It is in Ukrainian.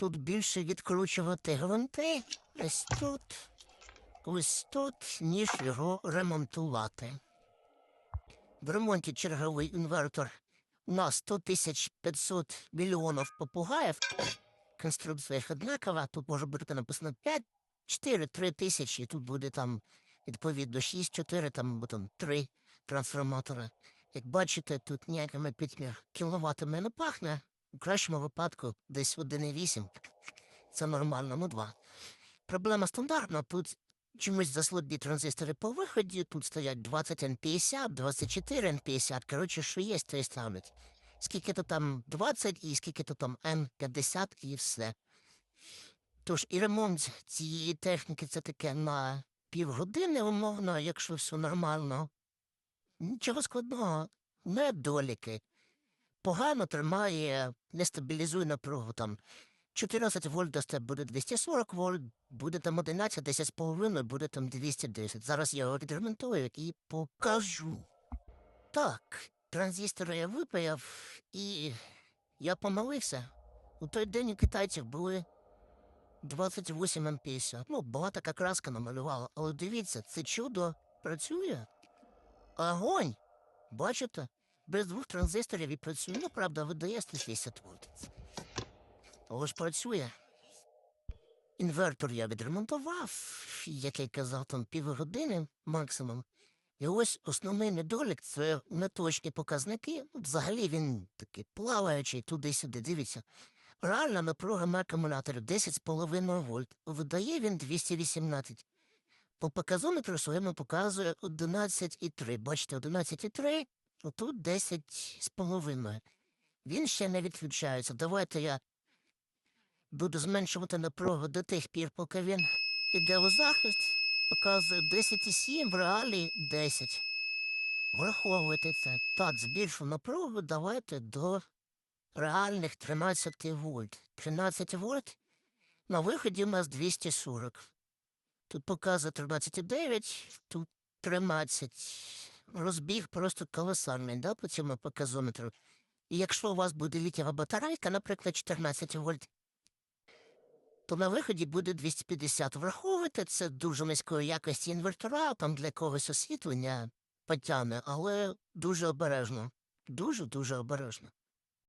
тут більше відкручувати гвинти, ось тут, ось тут, ніж його ремонтувати. В ремонті черговий інвертор на 100 тисяч 500 мільйонів попугаїв. Конструкція однакова, тут може бути написано 5, 4, 3 тисячі, тут буде там відповідно 6, 4, там там 3 трансформатори. Як бачите, тут ніякими 5 кіловатами не пахне. У кращому випадку десь 1,8. Це нормально, ну 2. Проблема стандартна. Тут чомусь заслабі транзистори по виході, тут стоять 20 N50, 24 N50. Коротше, що є, то і ставлять. Скільки то там 20 і скільки то там N50 і все. Тож і ремонт цієї техніки це таке на півгодини, умовно, якщо все нормально. Нічого складного, недоліки. Погано тримає, не стабілізує напругу там. 14 вольт дасте буде 240 вольт, буде там 11, 10 з половиною, буде там 210. Зараз я його відремонтую і покажу. Так, транзистори я випаяв, і я помилився. У той день у китайців були 28 М50. Ну, така краска намалювала, але дивіться, це чудо працює. Огонь! Бачите? Без двох транзисторів і працює. Ну, правда, видає 160 вольт. Ж працює. Інвертор я відремонтував, як я казав, там півгодини максимум. І ось основний недолік це неточні показники. Ну, Взагалі він такий плаваючий туди-сюди, дивіться. Реальна напруга на акумуляторі 10,5 вольт. Видає він 218. По показометру своєму показує 11,3. Бачите, 11,3, тут 10,5. Він ще не відключається. Давайте я буду зменшувати напругу до тих пір, поки він іде у захист. Показує 10,7, в реалі 10. Враховуйте це. Так, збільшу напругу, давайте до реальних 13 вольт. 13 вольт на виході у нас 240. Тут показує 13,9, тут 13. Розбіг просто колосальний, да, по цьому показометру. І якщо у вас буде літєва батарейка, наприклад, 14 вольт, то на виході буде 250. Враховуйте, це дуже низької якості інвертора, там для когось освітлення потягне, але дуже обережно. Дуже-дуже обережно.